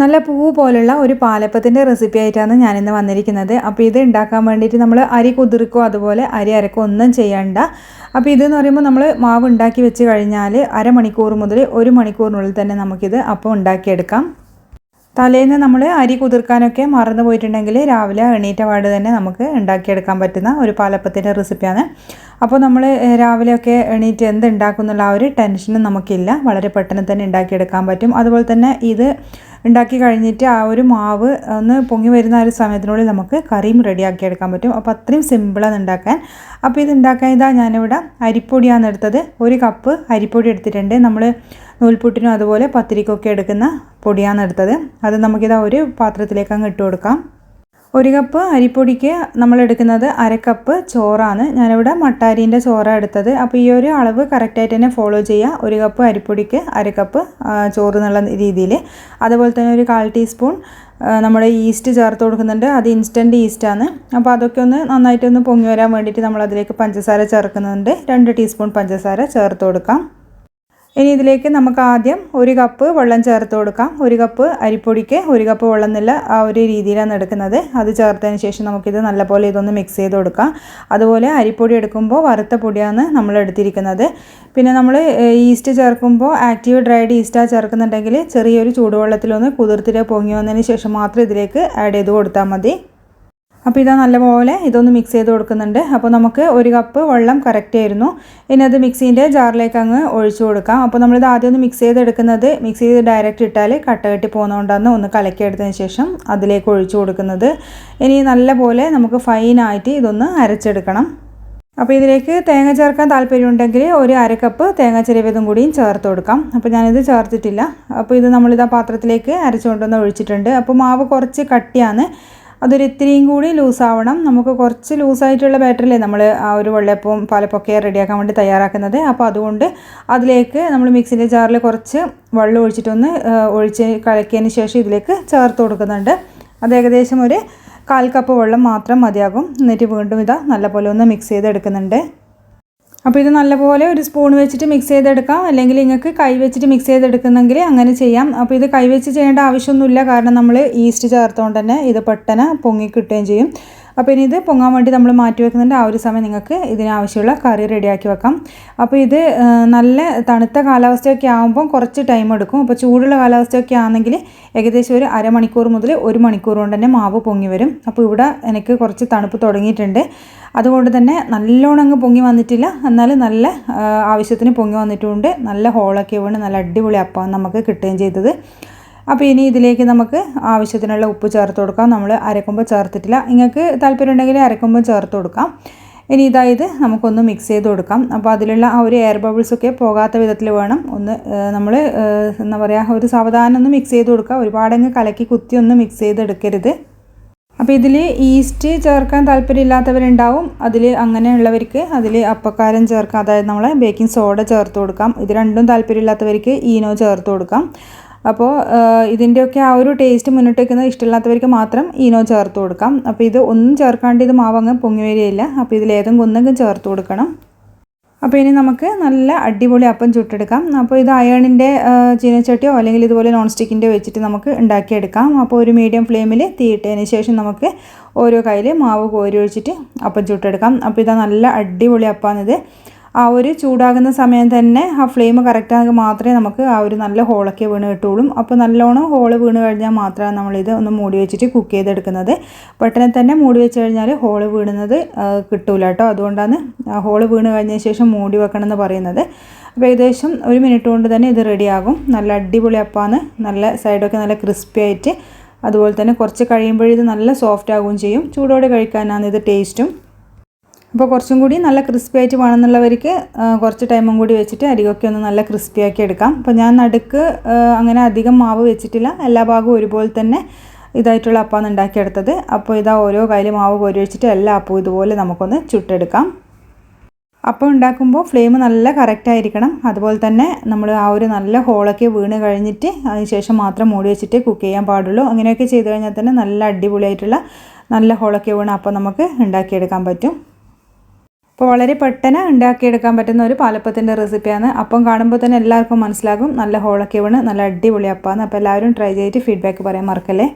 നല്ല പൂവ് പോലുള്ള ഒരു പാലപ്പത്തിന്റെ റെസിപ്പി ആയിട്ടാണ് ഞാനിന്ന് വന്നിരിക്കുന്നത്. അപ്പോൾ ഇത് ഉണ്ടാക്കാൻ വേണ്ടിയിട്ട് നമ്മൾ അരി കുതിർക്കോ അതുപോലെ അരി അരക്കോ ഒന്നും ചെയ്യണ്ട. അപ്പോൾ ഇതെന്ന് പറയുമ്പോൾ നമ്മൾ മാവ് ഉണ്ടാക്കി വെച്ച് കഴിഞ്ഞാൽ അരമണിക്കൂർ മുതൽ ഒരു മണിക്കൂറിനുള്ളിൽ തന്നെ നമുക്കിത് അപ്പം ഉണ്ടാക്കിയെടുക്കാം. തലേന്ന് നമ്മൾ അരി കുതിർക്കാനൊക്കെ മറന്നു പോയിട്ടുണ്ടെങ്കിൽ രാവിലെ എണീറ്റ പാട് തന്നെ നമുക്ക് ഉണ്ടാക്കിയെടുക്കാൻ പറ്റുന്ന ഒരു പാലപ്പത്തിന്റെ റെസിപ്പിയാണ് അപ്പോൾ നമ്മൾ രാവിലെയൊക്കെ എണീറ്റ് എന്ത് ഉണ്ടാക്കുന്നുള്ള ആ ഒരു ടെൻഷനും നമുക്കില്ല. വളരെ പെട്ടെന്ന് തന്നെ ഉണ്ടാക്കിയെടുക്കാൻ പറ്റും. അതുപോലെ തന്നെ ഇത് ഉണ്ടാക്കി കഴിഞ്ഞിട്ട് ആ ഒരു മാവ് ഒന്ന് പൊങ്ങി വരുന്ന ആ ഒരു സമയത്തിനുള്ളിൽ നമുക്ക് കറിയും റെഡിയാക്കി എടുക്കാൻ പറ്റും. അപ്പോൾ അത്രയും സിമ്പിളാണ് ഉണ്ടാക്കാൻ. അപ്പോൾ ഇത് ഇതാ ഞാനിവിടെ അരിപ്പൊടിയാണ് എടുത്തത്. ഒരു കപ്പ് അരിപ്പൊടി എടുത്തിട്ടുണ്ട്. നമ്മൾ നൂൽപുട്ടിനും അതുപോലെ പത്തിരിക്കൊക്കെ എടുക്കുന്ന പൊടിയാണ് എടുത്തത്. അത് നമുക്കിതാ ഒരു പാത്രത്തിലേക്ക് അങ്ങ് ഇട്ട് കൊടുക്കാം. ഒരു കപ്പ് അരിപ്പൊടിക്ക് നമ്മൾ എടുക്കുന്നത് അര കപ്പ് ചോറാണ്. ഞാനിവിടെ മട്ടാരീന്റെ ചോറാണ് എടുത്തത്. അപ്പോൾ ഈ ഒരു അളവ് കറക്റ്റായിട്ട് തന്നെ ഫോളോ ചെയ്യുക ഒരു കപ്പ് അരിപ്പൊടിക്ക് അര കപ്പ് ചോറ് എന്നുള്ള രീതിയിൽ അതുപോലെ തന്നെ ഒരു കാൽ ടീസ്പൂൺ നമ്മുടെ ഈസ്റ്റ് ചേർത്ത് കൊടുക്കുന്നുണ്ട്. അത് ഇൻസ്റ്റന്റ് ഈസ്റ്റാണ് അപ്പോൾ അതൊക്കെ ഒന്ന് നന്നായിട്ടൊന്ന് പൊങ്ങി വരാൻ വേണ്ടിയിട്ട് നമ്മൾ അതിലേക്ക് പഞ്ചസാര ചേർക്കുന്നുണ്ട്. രണ്ട് ടീസ്പൂൺ പഞ്ചസാര ചേർത്ത് കൊടുക്കാം. ഇനി ഇതിലേക്ക് നമുക്ക് ആദ്യം ഒരു കപ്പ് വെള്ളം ചേർത്ത് കൊടുക്കാം. ഒരു കപ്പ് അരിപ്പൊടിക്ക് ഒരു കപ്പ് വെള്ളം എന്നുള്ള ആ ഒരു രീതിയിലാണ് എടുക്കുന്നത്. അത് ചേർത്തതിന് ശേഷം നമുക്കിത് നല്ലപോലെ ഇതൊന്ന് മിക്സ് ചെയ്ത് കൊടുക്കാം. അതുപോലെ അരിപ്പൊടി എടുക്കുമ്പോൾ വറുത്ത പൊടിയാണ് നമ്മൾ എടുത്തിരിക്കുന്നത്. പിന്നെ നമ്മൾ ഈസ്റ്റ് ചേർക്കുമ്പോൾ ആക്റ്റീവ് ഡ്രൈഡ് ഈസ്റ്റാണ് ചേർക്കുന്നുണ്ടെങ്കിൽ ചെറിയൊരു ചൂടുവെള്ളത്തിലൊന്ന് കുതിർത്തിട്ട് പൊങ്ങി വന്നതിന് ശേഷം മാത്രം ഇതിലേക്ക് ആഡ് ചെയ്ത് കൊടുത്താൽ മതി. അപ്പോൾ ഇതാ നല്ലപോലെ ഇതൊന്ന് മിക്സ് ചെയ്ത് കൊടുക്കുന്നുണ്ട്. അപ്പോൾ നമുക്ക് ഒരു കപ്പ് വെള്ളം കറക്റ്റ് ആയിരുന്നു. ഇനി അത് മിക്സീന്റെ ജാറിലേക്ക് അങ്ങ് ഒഴിച്ചു കൊടുക്കാം. അപ്പോൾ നമ്മളിത് ആദ്യം ഒന്ന് മിക്സ് ചെയ്തെടുക്കുന്നത് മിക്സ് ചെയ്ത് ഡയറക്റ്റ് ഇട്ടാൽ കട്ട കെട്ടി പോകുന്നതുകൊണ്ടാണ് ഒന്ന് കലക്കി എടുത്തതിന് ശേഷം അതിലേക്ക് ഒഴിച്ചു കൊടുക്കുന്നത്. ഇനി നല്ലപോലെ നമുക്ക് ഫൈനായിട്ട് ഇതൊന്ന് അരച്ചെടുക്കണം. അപ്പോൾ ഇതിലേക്ക് തേങ്ങ ചേർക്കാൻ താല്പര്യമുണ്ടെങ്കിൽ ഒരു അര കപ്പ് തേങ്ങ ചെറിയതും കൂടിയും ചേർത്ത് കൊടുക്കാം. അപ്പോൾ ഞാനിത് ചേർത്തിട്ടില്ല. അപ്പോൾ ഇത് നമ്മളിത് ആ പാത്രത്തിലേക്ക് അരച്ചുകൊണ്ടൊന്ന് ഒഴിച്ചിട്ടുണ്ട്. അപ്പോൾ മാവ് കുറച്ച് കട്ടിയാണ്. അതൊരു ഇത്തിരിയും കൂടി ലൂസാവണം. നമുക്ക് കുറച്ച് ലൂസായിട്ടുള്ള ബാറ്ററിലേ നമ്മൾ ആ ഒരു വെള്ളയപ്പവും പാലപ്പൊക്കെ റെഡിയാക്കാൻ വേണ്ടി തയ്യാറാക്കുന്നത്. അപ്പോൾ അതുകൊണ്ട് അതിലേക്ക് നമ്മൾ മിക്സിന്റെ ജാറിൽ കുറച്ച് വെള്ളം ഒഴിച്ചിട്ടൊന്ന് ഒഴിച്ച് കലക്കിയതിന് ശേഷം ഇതിലേക്ക് ചേർത്ത് കൊടുക്കുന്നുണ്ട്. അത് ഏകദേശം ഒരു കാൽ കപ്പ് വെള്ളം മാത്രം മതിയാകും. എന്നിട്ട് വീണ്ടും ഇതാ നല്ലപോലെ ഒന്ന് മിക്സ് ചെയ്തെടുക്കുന്നുണ്ട്. അപ്പോൾ ഇത് നല്ലപോലെ ഒരു സ്പൂൺ വെച്ചിട്ട് മിക്സ് ചെയ്തെടുക്കാം. അല്ലെങ്കിൽ നിങ്ങൾക്ക് കൈ വെച്ചിട്ട് മിക്സ് ചെയ്തെടുക്കുന്നെങ്കിൽ അങ്ങനെ ചെയ്യാം. അപ്പോൾ ഇത് കൈ വെച്ച് ചെയ്യേണ്ട ആവശ്യമൊന്നുമില്ല. കാരണം നമ്മൾ ഈസ്റ്റ് ചേർത്തുകൊണ്ട് തന്നെ ഇത് പെട്ടെന്ന് പൊങ്ങിക്കിട്ടുകയും ചെയ്യും. അപ്പോൾ ഇനി ഇത് പൊങ്ങാൻ വേണ്ടി നമ്മൾ മാറ്റി വെക്കുന്നുണ്ട് ആ ഒരു സമയം നിങ്ങൾക്ക് ഇതിനാവശ്യമുള്ള കറി റെഡിയാക്കി വെക്കാം. അപ്പോൾ ഇത് നല്ല തണുത്ത കാലാവസ്ഥയൊക്കെ ആകുമ്പോൾ കുറച്ച് ടൈം എടുക്കും. അപ്പോൾ ചൂടുള്ള കാലാവസ്ഥയൊക്കെ ആണെങ്കിൽ ഏകദേശം ഒരു അരമണിക്കൂർ മുതൽ ഒരു മണിക്കൂർ കൊണ്ട് തന്നെ മാവ് പൊങ്ങി വരും. അപ്പോൾ ഇവിടെ എനിക്ക് കുറച്ച് തണുപ്പ് തുടങ്ങിയിട്ടുണ്ട്. അതുകൊണ്ട് തന്നെ നല്ലോണം അങ്ങ് പൊങ്ങി വന്നിട്ടില്ല. എന്നാൽ നല്ല ആവശ്യത്തിന് പൊങ്ങി വന്നിട്ടുമുണ്ട് നല്ല ഹോളൊക്കെ വീണ് നല്ല അടിപൊളി അപ്പം നമുക്ക് കിട്ടുകയും ചെയ്തത്. അപ്പോൾ ഇനി ഇതിലേക്ക് നമുക്ക് ആവശ്യത്തിനുള്ള ഉപ്പ് ചേർത്ത് കൊടുക്കാം. നമ്മൾ അരക്കുമ്പോൾ ചേർത്തിട്ടില്ല. നിങ്ങൾക്ക് താല്പര്യം ഉണ്ടെങ്കിൽ അരക്കുമ്പോൾ ചേർത്ത് കൊടുക്കാം. ഇനി ഇതായത് നമുക്കൊന്ന് മിക്സ് ചെയ്ത് കൊടുക്കാം. അപ്പോൾ അതിലുള്ള ആ ഒരു എയർ ബബിൾസൊക്കെ പോകാത്ത വിധത്തിൽ വേണം ഒന്ന് നമ്മൾ എന്താ പറയുക ഒരു സാവധാനം ഒന്ന് മിക്സ് ചെയ്ത് കൊടുക്കുക. ഒരുപാടങ്ങ് കലക്കി കുത്തി ഒന്ന് മിക്സ് ചെയ്തെടുക്കരുത് അപ്പോൾ ഇതിൽ ഈസ്റ്റ് ചേർക്കാൻ താല്പര്യമില്ലാത്തവരുണ്ടാവും. അതിൽ അങ്ങനെയുള്ളവർക്ക് അതിൽ അപ്പക്കാരം ചേർക്കാം. അതായത് നമ്മൾ ബേക്കിംഗ് സോഡ ചേർത്ത് കൊടുക്കാം. ഇത് രണ്ടും താല്പര്യമില്ലാത്തവർക്ക് ഈനോ ചേർത്ത് കൊടുക്കാം. അപ്പോൾ ഇതിന്റെയൊക്കെ ആ ഒരു ടേസ്റ്റ് മുന്നിട്ട് വയ്ക്കുന്നത് ഇഷ്ടമില്ലാത്തവർക്ക് മാത്രം ഈനോ ചേർത്ത് കൊടുക്കാം. അപ്പോൾ ഇത് ഒന്നും ചേർക്കാണ്ട് ഇത് മാവങ്ങ് പൊങ്ങി വരികയില്ല അപ്പോൾ ഇതിലേതും ഒന്നെങ്കിലും ചേർത്ത് കൊടുക്കണം. അപ്പോൾ ഇനി നമുക്ക് നല്ല അടിപൊളി അപ്പം ചുട്ടെടുക്കാം. അപ്പോൾ ഇത് അയണിന്റെ ചീനച്ചട്ടിയോ അല്ലെങ്കിൽ ഇതുപോലെ നോൺ സ്റ്റിക്കിന്റെ വെച്ചിട്ട് നമുക്ക് ഉണ്ടാക്കിയെടുക്കാം. അപ്പോൾ ഒരു മീഡിയം ഫ്ലെയിമിൽ തീയിട്ടതിന് ശേഷം നമുക്ക് ഓരോ കയ്യിൽ മാവ് കോരി ഒഴിച്ചിട്ട് അപ്പം ചുട്ടെടുക്കാം. അപ്പോൾ ഇതാ നല്ല അടിപൊളി അപ്പാണിത്. ആ ഒരു ചൂടാകുന്ന സമയം തന്നെ ആ ഫ്ലെയിം കറക്റ്റാണെങ്കിൽ മാത്രമേ നമുക്ക് ആ ഒരു നല്ല ഹോളൊക്കെ വീണ് കിട്ടുള്ളൂ അപ്പോൾ നല്ലോണം ഹോൾ വീണ് കഴിഞ്ഞാൽ മാത്രമാണ് നമ്മളിത് ഒന്ന് മൂടി വെച്ചിട്ട് കുക്ക് ചെയ്തെടുക്കുന്നത്. പെട്ടെന്ന് തന്നെ മൂടി വെച്ച് കഴിഞ്ഞാൽ ഹോൾ വീണുന്നത് കിട്ടൂല കേട്ടോ. അതുകൊണ്ടാണ് ഹോൾ വീണ് കഴിഞ്ഞ ശേഷം മൂടി വെക്കണം എന്ന് പറയുന്നത്. അപ്പോൾ ഏകദേശം ഒരു മിനിറ്റ് കൊണ്ട് തന്നെ ഇത് റെഡിയാകും നല്ല അടിപൊളി അപ്പാണ്. നല്ല സൈഡൊക്കെ നല്ല ക്രിസ്പി ആയിട്ട്. അതുപോലെ തന്നെ കുറച്ച് കഴിയുമ്പോഴിത് നല്ല സോഫ്റ്റ് ആകുകയും ചെയ്യും. ചൂടോടെ കഴിക്കാനാണ് ഇത് ടേസ്റ്റും അപ്പോൾ കുറച്ചും കൂടി നല്ല ക്രിസ്പി ആയിട്ട് വേണമെന്നുള്ളവർക്ക് കുറച്ച് ടൈമും കൂടി വെച്ചിട്ട് അരികൊക്കെ ഒന്ന് നല്ല ക്രിസ്പി ആക്കി എടുക്കാം. അപ്പോൾ ഞാൻ നടുക്ക് അങ്ങനെ അധികം മാവ് വെച്ചിട്ടില്ല. എല്ലാ ഭാഗവും ഒരുപോലെ തന്നെ ഇതായിട്ടുള്ള അപ്പാണ് ഉണ്ടാക്കിയെടുത്തത് അപ്പോൾ ഇതാ ഓരോ കയ്യിൽ മാവ് കോരി വെച്ചിട്ട് എല്ലാ അപ്പവും ഇതുപോലെ നമുക്കൊന്ന് ചുട്ടെടുക്കാം. അപ്പം ഉണ്ടാക്കുമ്പോൾ ഫ്ലെയിം നല്ല കറക്റ്റ് ആയിരിക്കണം. അതുപോലെ തന്നെ നമ്മൾ ആ ഒരു നല്ല ഹോളൊക്കെ വീണ് കഴിഞ്ഞിട്ട് അതിനുശേഷം മാത്രം മൂടി വെച്ചിട്ട് കുക്ക് ചെയ്യാൻ പാടുള്ളൂ. അങ്ങനെയൊക്കെ ചെയ്ത് കഴിഞ്ഞാൽ തന്നെ നല്ല അടിപൊളിയായിട്ടുള്ള നല്ല ഹോളൊക്കെ വീണ് അപ്പം നമുക്ക് ഉണ്ടാക്കിയെടുക്കാൻ പറ്റും. അപ്പോൾ വളരെ പെട്ടെന്ന് ഉണ്ടാക്കിയെടുക്കാൻ പറ്റുന്ന ഒരു പാലപ്പത്തിന്റെ റെസിപ്പിയാണ്. അപ്പം കാണുമ്പോൾ തന്നെ എല്ലാവർക്കും മനസ്സിലാകും. നല്ല ഹോളൊക്കെ വീണ് നല്ല അടിപൊളി അപ്പമാണ് അപ്പോൾ എല്ലാവരും ട്രൈ ചെയ്തിട്ട് ഫീഡ്ബാക്ക് പറയാൻ മറക്കല്ലേ?